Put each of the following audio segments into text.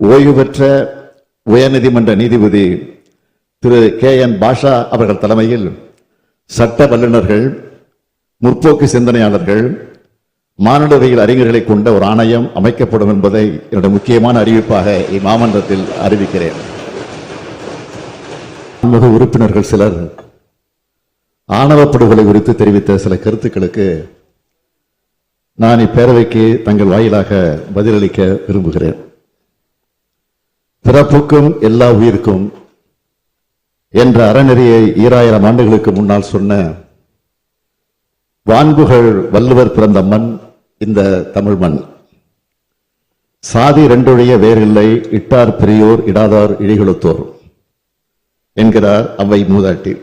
ஓய்வு பெற்ற உயர்நீதிமன்ற நீதிபதி திரு கே என் பாஷா அவர்கள் தலைமையில் சட்ட வல்லுநர்கள் முற்போக்கு சிந்தனையாளர்கள் மானுடவியல் அறிஞர்களை கொண்ட ஒரு ஆணையம் அமைக்கப்படும் என்பதை என்னுடைய முக்கியமான அறிவிப்பாக இம்மாமன்றத்தில் அறிவிக்கிறேன். சமூக உறுப்பினர்கள் சிலர் ஆணவ படுகொலை குறித்து தெரிவித்த சில கருத்துக்களுக்கு நான் இப்பேரவைக்கு தங்கள் வாயிலாக பதிலளிக்க விரும்புகிறேன். பிறப்புக்கும் எல்லா உயிருக்கும் என்ற அறநெறியை ஈராயிரம் ஆண்டுகளுக்கு முன்னால் சொன்ன வான்புகள் வள்ளுவர் பிறந்த மண் இந்த தமிழ் மண். சாதி ரெண்டொழிய வேறில்லை இட்டார் பெரியோர் இடாதார் இழிகுலத்தோர் என்கிறார் அவை மூதாட்டி.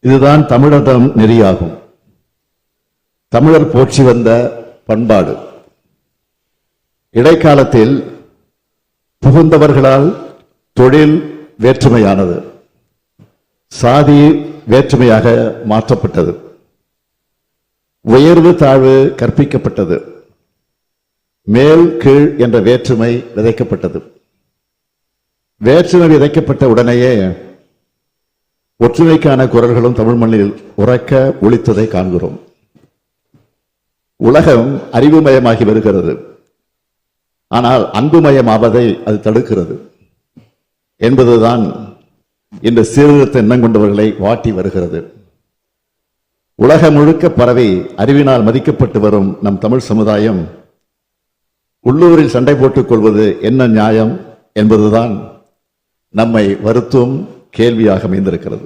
இதுதான் தமிழர்தம் நெறியாகும். தமிழர் போற்றி வந்த பண்பாடு. இடைக்காலத்தில் புகுந்தவர்களால் தொழில் வேற்றுமையானது. சாதி வேற்றுமையாக மாற்றப்பட்டது. உயர்வு தாழ்வு கற்பிக்கப்பட்டது. மேல் கீழ் என்ற வேற்றுமை விதைக்கப்பட்டது. வேற்றுமை விதைக்கப்பட்ட உடனேயே ஒற்றுமைக்கான குரல்களும் தமிழ் மண்ணில் உறக்க ஒழித்ததை காண்கிறோம். உலகம் அறிவுமயமாகி வருகிறது. ஆனால் அன்புமயமாவதை அது தடுக்கிறது என்பதுதான் இந்த சீர்திருத்த எண்ணம் கொண்டவர்களை வாட்டி வருகிறது. உலகம் முழுக்க பரவி அறிவினால் மதிக்கப்பட்டு வரும் நம் தமிழ் சமுதாயம் உள்ளூரில் சண்டை போட்டுக் கொள்வது என்ன நியாயம் என்பதுதான் நம்மை வருத்தும் கேள்வியாக அமைந்திருக்கிறது.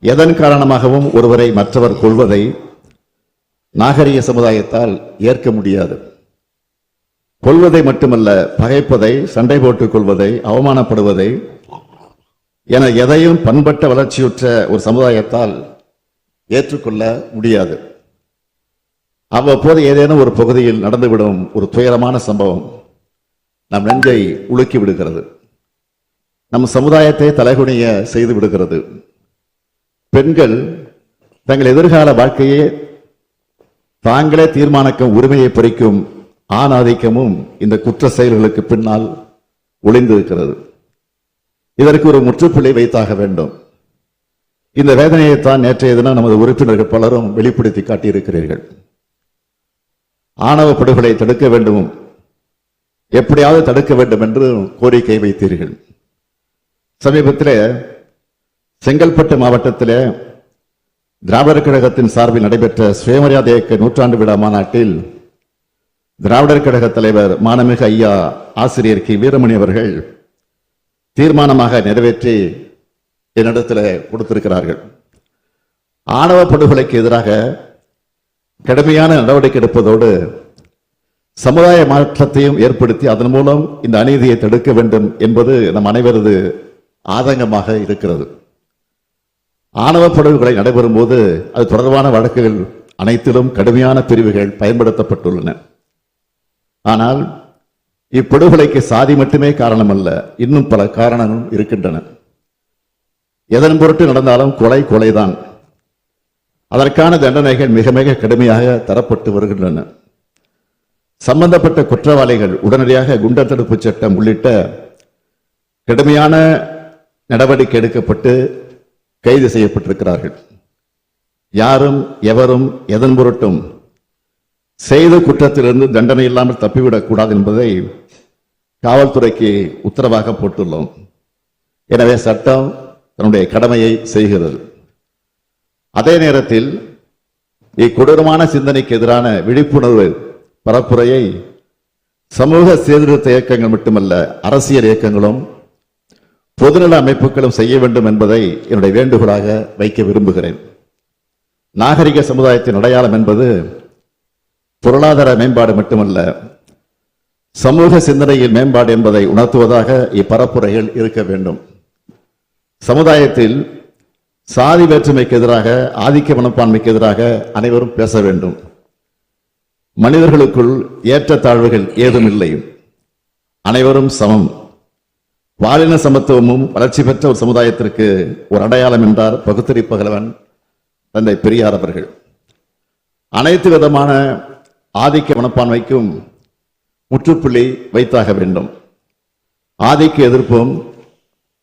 எதன் காரணமாகவும் ஒருவரை மற்றவர் கொள்வதை நாகரிக சமுதாயத்தால் ஏற்க முடியாது. கொள்வதை மட்டுமல்ல பகைப்பதை சண்டை போட்டுக் கொள்வதை அவமானப்படுவதை என எதையும் பண்பட்ட வளர்ச்சியுற்ற ஒரு சமுதாயத்தால் ஏற்றுக்கொள்ள முடியாது. அவ்வப்போது ஏதேனும் ஒரு பகுதியில் நடந்துவிடும் ஒரு துயரமான சம்பவம் நம் நெஞ்சை உலுக்கி விடுகிறது. நம் சமுதாயத்தை தலைகுனிய செய்து விடுகிறது. பெண்கள் தங்கள் எதிர்கால வாழ்க்கையே தாங்களே தீர்மானிக்கும் உரிமையை பறிக்கும் ஆணாதிக்கமும் இந்த குற்ற செயல்களுக்கு பின்னால் ஒளிந்திருக்கிறது. இதற்கு ஒரு முற்றுப்புள்ளி வைத்தாக வேண்டும். இந்த வேதனையைத்தான் நேற்றைய தினம் நமது உறுப்பினர்கள் பலரும் வெளிப்படுத்தி காட்டியிருக்கிறீர்கள். ஆணவ படுகொலை தடுக்க வேண்டும் எப்படியாவது தடுக்க வேண்டும் என்று கோரிக்கை வைத்தீர்கள். சமீபத்தில் செங்கல்பட்டு மாவட்டத்திலே திராவிடர் கழகத்தின் சார்பில் நடைபெற்ற சுயமரியாதை இயக்க நூற்றாண்டு விழா மாநாட்டில் திராவிடர் கழக தலைவர் மானமிகு ஐயா ஆசிரியர் கி. வீரமணி அவர்கள் தீர்மானமாக நிறைவேற்றி என்னிடத்தில் கொடுத்திருக்கிறார்கள். ஆணவ படுகொலைக்கு எதிராக கடுமையான நடவடிக்கை எடுப்பதோடு சமுதாய மாற்றத்தையும் ஏற்படுத்தி அதன் மூலம் இந்த அநீதியை தடுக்க வேண்டும் என்பது நம் அனைவரது ஆதங்கமாக இருக்கிறது. ஆணவ படுகொலை நடைபெறும் போது அது தொடர்பான வழக்குகள் அனைத்திலும் கடுமையான பிரிவுகள் பயன்படுத்தப்பட்டுள்ளன. ஆனால் இப்படுகொலைக்கு சாதி மட்டுமே காரணம் அல்ல இன்னும் பல காரணங்களும் இருக்கின்றன. எதன் பொருட்டு நடந்தாலும் கொலை கொலைதான். அதற்கான தண்டனைகள் மிக மிக கடுமையாக தரப்பட்டு வருகின்றன. சம்பந்தப்பட்ட குற்றவாளிகள் உடனடியாக குண்டர் தடுப்பு சட்டம் உள்ளிட்ட கடுமையான நடவடிக்கை எடுக்கப்பட்டு கைது செய்யப்பட்டிருக்கிறார்கள். யாரும் எவரும் எதன் பொருட்டும் செய்த குற்றத்திலிருந்து தண்டனை இல்லாமல் தப்பிவிடக்கூடாது என்பதை காவல்துறைக்கு உத்தரவாக போட்டுள்ளோம். எனவே சட்டம் தன்னுடைய கடமையை செய்கிறது. அதே நேரத்தில் இக்கொடூரமான சிந்தனைக்கு எதிரான விழிப்புணர்வு பரப்புரையை சமூக சீர்திருத்த இயக்கங்கள் மட்டுமல்ல அரசியல் இயக்கங்களும் பொதுநல அமைப்புகளும் செய்ய வேண்டும் என்பதை என்னுடைய வேண்டுகோளாக வைக்க விரும்புகிறேன். நாகரிக சமுதாயத்தின் அடையாளம் என்பது பொருளாதார மேம்பாடு மட்டுமல்ல சமூக சிந்தனையில் மேம்பாடு என்பதை உணர்த்துவதாக இப்பரப்புரைகள் இருக்க வேண்டும். சமுதாயத்தில் சாதி வேற்றுமைக்கு எதிராக ஆதிக்க மனப்பான்மைக்கு எதிராக அனைவரும் பேச வேண்டும். மனிதர்களுக்குள் ஏற்றத்தாழ்வுகள் ஏதும் இல்லை. அனைவரும் சமம். பாலின சமத்துவமும் வளர்ச்சி பெற்ற ஒரு சமுதாயத்திற்கு ஒரு அடையாளம் என்றார் பகுத்தறி பகலவன் தந்தை பெரியார் அவர்கள். அனைத்து விதமான ஆதிக்க மனப்பான்மைக்கும் முற்றுப்புள்ளி வைத்தாக வேண்டும். ஆதிக்க எதிர்ப்பும்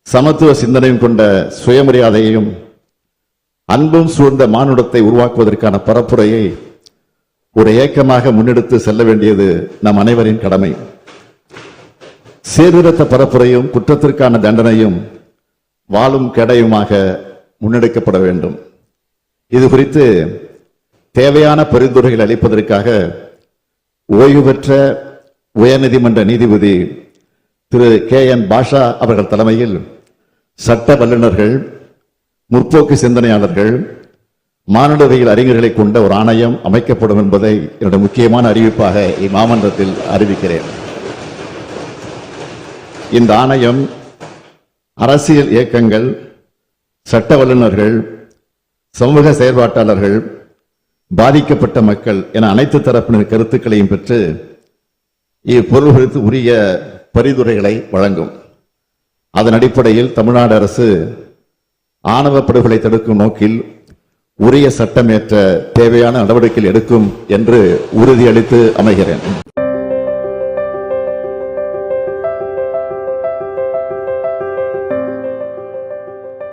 சமத்துவ சிந்தனையும் கொண்ட சுயமரியாதையையும் அன்பும் சூழ்ந்த மானுடத்தை உருவாக்குவதற்கான பரப்புரையை ஒரு ஏக்கமாக முன்னெடுத்து செல்ல வேண்டியது நம் அனைவரின் கடமை. சீர்திருத்த பரப்புரையும் குற்றத்திற்கான தண்டனையும் வாழும் கெடையுமாக முன்னெடுக்கப்பட வேண்டும். இது குறித்து தேவையான பரிந்துரைகள் அளிப்பதற்காக ஓய்வு பெற்ற உயர்நீதிமன்ற நீதிபதி திரு கே என் பாஷா அவர்கள் தலைமையில் சட்ட வல்லுநர்கள் முற்போக்கு சிந்தனையாளர்கள் மானுடவியல் அறிஞர்களை கொண்ட ஒரு ஆணையம் அமைக்கப்படும் என்பதை என்னுடைய முக்கியமான அறிவிப்பாக இம்மாமன்றத்தில் அறிவிக்கிறேன். இந்த ஆணையம் அரசியல் இயக்கங்கள் சட்ட வல்லுநர்கள் சமூக செயற்பாட்டாளர்கள் பாதிக்கப்பட்ட மக்கள் என அனைத்து தரப்பினர் கருத்துக்களையும் பெற்று இப்பொருள் குறித்து உரிய பரிந்துரைகளை வழங்கும். அதன் அடிப்படையில் தமிழ்நாடு அரசு ஆணவ படுகொலை தடுக்கும் நோக்கில் உரிய சட்டமேற்ற தேவையான நடவடிக்கைகள் எடுக்கும் என்று உறுதியளித்து அமைகிறேன்.